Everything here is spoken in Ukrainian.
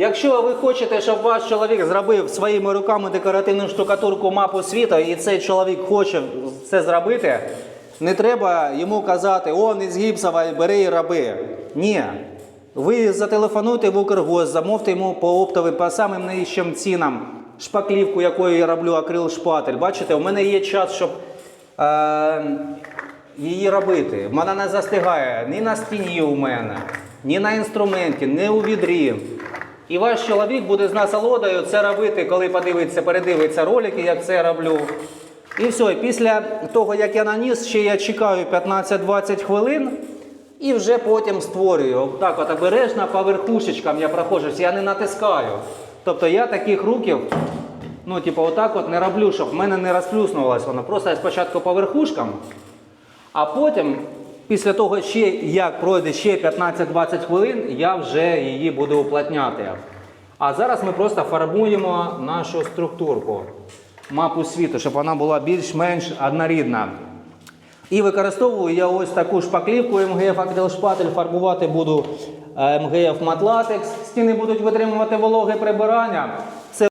Якщо ви хочете, щоб ваш чоловік зробив своїми руками декоративну штукатурку мапу світу, і цей чоловік хоче це зробити, не треба йому казати, он із гіпсова, бери і роби. Ні. Ви зателефонуйте в Укргоз, замовте йому по оптовим, по самим нижчим цінам шпаклівку, якою я роблю акрил шпатель. Бачите, у мене є час, щоб е, її робити. Вона не застигає ні на стіні у мене, ні на інструменті, ні у відрі. І ваш чоловік буде з насолодою це робити, коли подивиться, передивиться ролики, як це роблю. І все, і після того, як я наніс, ще я чекаю 15-20 хвилин і вже потім створюю. Так от обережно по верхушечкам я проходжусь, я не натискаю. Тобто я таких руків, ну, типу, отак от не роблю, щоб в мене не розплюснулося воно. Просто я спочатку по верхушкам, а потім, після того, ще як пройде ще 15-20 хвилин, я вже її буду уплотняти. А зараз ми просто фарбуємо нашу структурку, мапу світу, щоб вона була більш-менш однорідна. І використовую я ось таку шпаклівку МГФ акрилшпатель, фарбувати буду е, МГФ матлатекс. Стіни будуть витримувати вологе прибирання.